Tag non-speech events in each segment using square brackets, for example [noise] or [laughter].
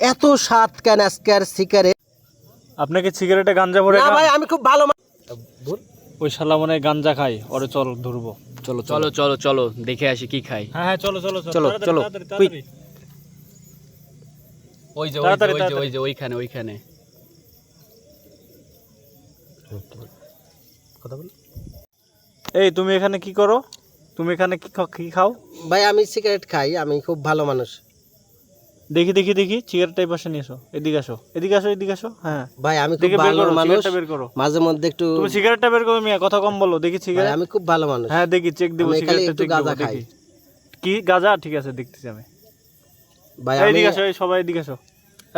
এত স্বাদ কেন আজকের সিগারেট আপনাকে সিগারেটে গাঞ্জা ভরে না ভাই আমি খুব ভালো ওই শালা মনে গাঞ্জা খাই ওরে চল ধরবো। চলো চলো চলো চলো দেখে আসি কি খাই হ্যাঁ হ্যাঁ চলো চলো চলো, চলো। ওই যে ওই যে ওই। যে ওইখানে ওইখানে। এই তুমি এখানে কি করো? তুমি এখানে কি খাও? ভাই আমি সিগারেট খাই আমি খুব ভালো মানুষ। দেখি দেখি দেখি সিগারেটটাই পাশে নিয়ে এসো। এদিকে আসো এদিকে আসো এদিকে আসো হ্যাঁ। ভাই আমি খুব ভালো মানুষ। সিগারেটটা বের করো। মাঝে মধ্যে একটু তুমি সিগারেটটা বের করো মিয়া কথা কম বলো দেখি সিগারেট আমি খুব ভালো মানুষ। হ্যাঁ দেখি চেক দেবো সিগারেটটা একটু চেক দেবো খাই। দেখি। কি গাজা? ঠিক আছে দেখতেছি আমি। ভাই আমি এদিকে আসো সবাই এদিকে আসো।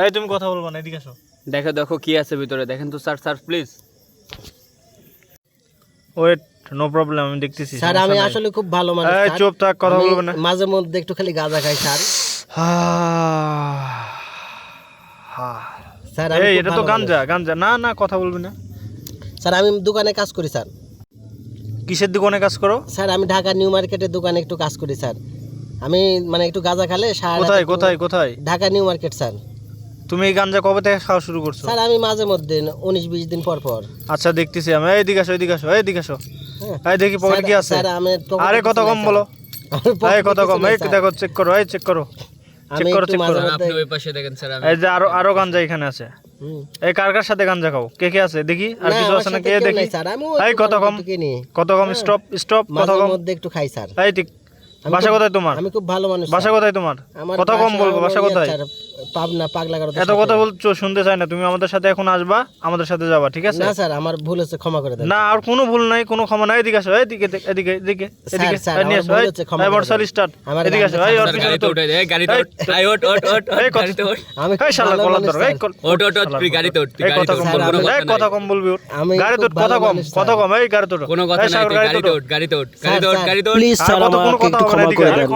এই তুমি কথা বলব না এদিকে আসো। দেখো দেখো কি আছে ভিতরে। দেখেন তো sir sir please wait no problem আমি দেখতেছি স্যার আমি আসলে খুব ভালো মানুষ এই চুপ থাক কথা বলব না। মাঝে মধ্যে একটু খালি গাজা খাই স্যার। [sighs] স্যার এই এটা তো গাঞ্জা গাঞ্জা। না না কথা বলবি না। স্যার আমি দোকানে কাজ করি স্যার। কিসের দোকানে কাজ করো? স্যার আমি ঢাকা নিউ মার্কেটের দোকানে একটু কাজ করি স্যার। আমি মানে একটু গাঁজা খালে কোথায় কোথায় কোথায়? Dhaka new market sir. তুমি এই গাঞ্জা কবে থেকে খাওয়া শুরু করছ? স্যার আমি মাঝে মধ্যে উনিশ বিশ দিন পর পর। আচ্ছা দেখতেছি আমি। এইদিকে আসো এইদিকে আসো এইদিকে আসো। হ্যাঁ। এই দেখি পকেট কি আছে। আরে কত কম বলো। এই কত কম। এই দেখো চেক করো এই চেক করো। চেক করো একটু চেক মাঝে করো মধ্যে আপনি ওই পাশে দেখেন স্যার আমি এই যে আরও আরও গাঞ্জা এখানে আছে। এই কার কার সাথে গাঞ্জা খাও? কে কে আছে? দেখি। আর কিছু আছে না? কে দেখি? এই কত কম কত কম স্টপ স্টপ কত মাঝে কম মধ্যে একটু খাই স্যার এই ঠিক। বাসা কোথায় তোমার? আমি খুব ভালো মানুষ বাসা কোথায় তোমার? আমার কত কম বলব? বাসা কোথায়? পাবনা পাগলা গারদের এত কথা বলছো শুনতে চাই না। তুমি আমাদের সাথে এখন আসবা আমাদের সাথে যাবা ঠিক আছে? না স্যার আমার ভুল হচ্ছে ক্ষমা করে দেন। না আর কোনো ভুল নাই কোনো ক্ষমা নাই। এদিকে আসো এদিকে এদিকে এদিকে এদিকে। স্যার, নিয়ে আসো এই দেন। স্টার্ট। আমার এদিকে আসো এই ওর পিছনে তো উঠে গাড়িতে আই ওঠ ওঠ ওঠ এই গাড়িতে ওঠ আমি এই শালা মানুষ, ধরো এই। কল- ওঠ ওঠ শালার তুই। গাড়িতে ওঠ তুই গাড়িতে কথা কম বলবি এই কথা কথা কম বলবি আমি গাড়িতে খুব কথা কম কথা কম এই গাড়িতে ওঠ। কোনো কথা নাই গাড়িতে। ওঠ গাড়িতে স্যার, গাড়িতে স্যার, গাড়িতে ওঠ প্লিজ স্যার। কোনো কথা ক্ষমা করে দেন।